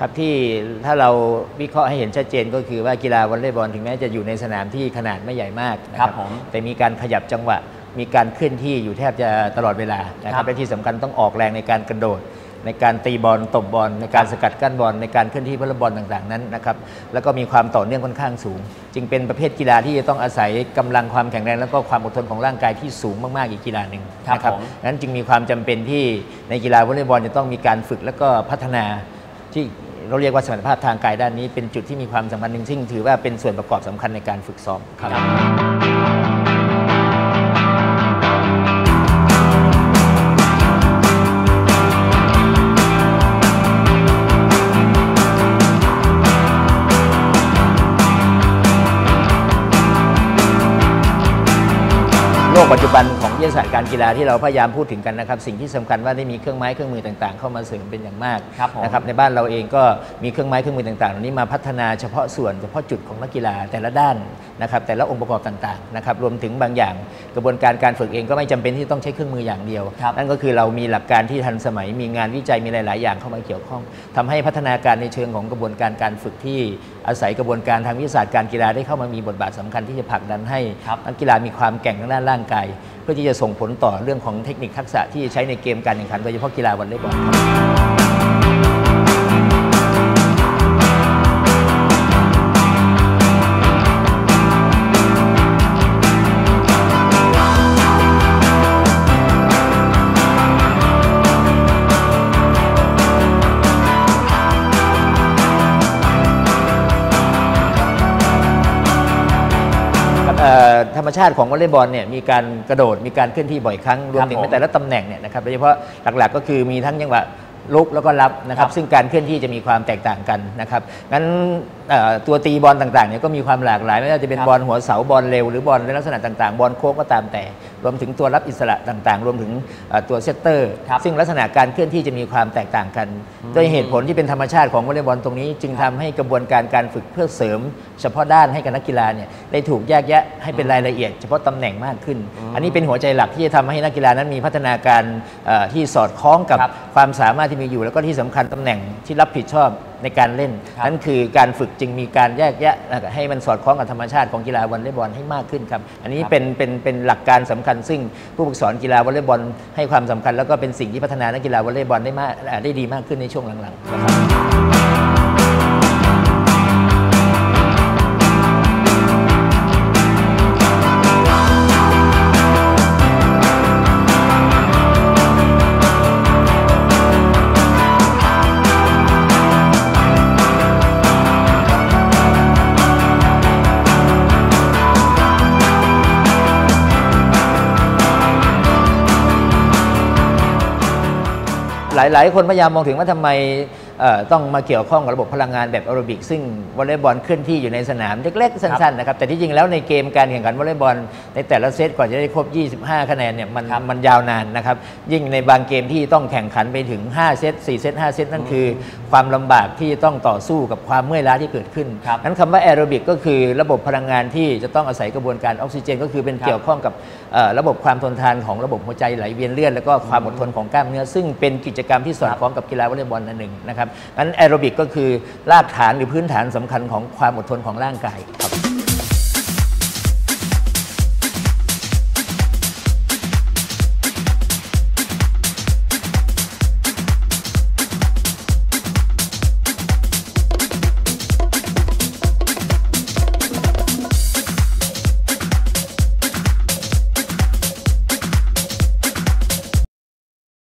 ครับที่ถ้าเราวิเคราะห์ให้เห็นชัดเจนก็คือว่ากีฬาวอลเลย์บอลถึงแม้จะอยู่ในสนามที่ขนาดไม่ใหญ่มากนะครับผมแต่มีการขยับจังหวะ มีการเคลื่อนที่อยู่แทบจะตลอดเวลานะคครัรับบและที่สำคัญต้องออกแรงในการกระโดด ในการตีบอลตบบอล ในการสกัดกั้นบอลในการเคลื่อนที่วอลเลย์บอลต่างๆนั้นนะครับแล้วก็มีความต่อเนื่องค่อนข้างสูง จึงเป็นประเภทกีฬาที่จะต้องอาศัยกำลังความแข็งแรง แล้วก็ความอดทนของร่างกายที่สูงมากๆอีกกีฬาหนึ่งครับนะผมนั้นจึงมีความจำเป็นที่ในกีฬาวอลเลย์บอลจะต้องมีการฝึกแล้วก็พัฒนาที่ เราเรียกว่าสมรรถภาพทางกายด้านนี้ เป็นจุดที่มีความสำคัญหนึ่งซึ่งถือว่าเป็นส่วนประกอบสำคัญในการฝึกซ้อมครับ ปัจจุบันของวิทยาศาสตร์การกีฬาที่เราพยายามพูดถึงกันนะครับสิ่งที่สำคัญว่าได้มีเครื่องไม้เครื่องมือต่างๆ เข้ามาเสริมเป็นอย่างมากครับผมนะครับในบ้านเราเองก็มีเครื่องไม้เครื่องมือต่างๆเหล่านี้มาพัฒนาเฉพาะส่วนเฉพาะจุดของนักกีฬาแต่ละด้านนะครับแต่ละองค์ประกอบต่างๆนะครับรวมถึงบางอย่าง กระบวนการการฝึกเองก็ไม่จำเป็นที่ต้องใช้เครื่องมืออย่างเดียวครับนั่นก็คือเรามีหลักการที่ทันสมัยมีงานวิจัยมีหลาย ๆ อย่างเข้ามาเกี่ยวข้องทำให้พัฒนาการในเชิงของกระบวนการการฝึกที่อาศัยกระบวนการทางวิทยาศาสตร์การกีฬาได้เข้ามามีบทบาทสำคัญที่จะผลักดันให้ครับนักกีฬามีความแกร่งทางด้านร่างกายเพื่อที่จะส่งผลต่อเรื่องของเทคนิคทักษะที่ใช้ในเกมการแข่งขันโดยเฉพาะกีฬาวอลเลย์บอล ธรรมชาติของวอลเลย์บอลเนี่ยมีการกระโดดมีการเคลื่อนที่บ่อยครั้งรวมถึงผมในแต่ละตำแหน่งเนี่ยนะครับโดยเฉพาะหลักๆก็คือมีทั้งจังหวะลุกแล้วก็รับนะครัครับบซึ่งการเคลื่อนที่จะมีความแตกต่างกันนะครับงั้นเอ่อ ตัวตีบอลต่างๆเนี่ยก็มีความหลากหลาย ไม่ว่าจะเป็นครับบอลหัวเสาบอลเร็วหรือบอลในลักษณะต่างๆ บอลโค้งก็ตามแต่ รวมถึงตัวรับอิสระต่างๆ รวมถึงเอ่อตัวเซตเตอร์ครับซึ่งลักษณะการเคลื่อนที่จะมีความแตกต่างกันด้วยเหตุผลที่เป็นธรรมชาติของวอลเลย์บอลตรงนี้ จึงทำให้กระบวนการการฝึกเพื่อเสริม เฉพาะด้านให้กับนักกีฬาเนี่ยได้ถูกแยกแยะให้เป็นรายละเอียด เฉพาะตำแหน่งมากขึ้น อันนี้เป็นหัวใจหลักที่จะทำให้นักกีฬานั้นมีพัฒนาการเอ่อที่สอดคล้องกับครับความสามารถที่มีอยู่ แล้วก็ที่สำคัญตำแหน่งที่รับผิดชอบในการเล่นครับนั่นคือการฝึกจึงมีการแยกแยะนะครับให้มันสอดคล้องกับธรรมชาติของกีฬาวอลเลย์บอลให้มากขึ้นครับ อันนี้เป็นเป็นเป็นหลักการสำคัญ ซึ่งผู้ฝึกสอนกีฬาวอลเลย์บอลให้ความสำคัญ แล้วก็เป็นสิ่งที่พัฒนานักกีฬาวอลเลย์บอลได้มากอ่าได้ดีมากขึ้นในช่วงหลังๆนะครับ หลาย ๆ คนพยายามมองถึงว่าทำไม ต้องมาเกี่ยวข้องกับระบบพลังงานแบบแอโรบิก ซึ่งวอลเลย์บอลเคลื่อนที่อยู่ในสนามเล็กๆ สั้นๆนะครับแต่ที่จริงแล้วในเกมการแข่งขันวอลเลย์บอลในแต่ละเซตกว่าจะได้ครบ 25 คะแนนเนี่ยมันครับมันยาวนานนะครับยิ่งในบางเกมที่ต้องแข่งขันไปถึง 5 เซต4เซต5 เซตนั่นคือ ความลำบากที่ต้องต่อสู้กับความเมื่อยล้าที่เกิดขึ้นครับนั้นคำว่าแอโรบิกก็คือระบบพลังงานที่จะต้องอาศัยกระบวนการออกซิเจน ก็คือเป็นครับเกี่ยวข้องกับเอ่อระบบความทนทานของระบบหัวใจไหลเวียนเลือดแล้วก็ความอดทนของกล้ามเนื้อซึ่งเป็นกิจกรรมที่สอดคล้องกับกีฬาวอลเลย์บอลนั่นหนึ่งนะครับงั้นแอโรบิกก็คือรากฐานหรือพื้นฐานสำคัญของความอดทนของร่างกายครับ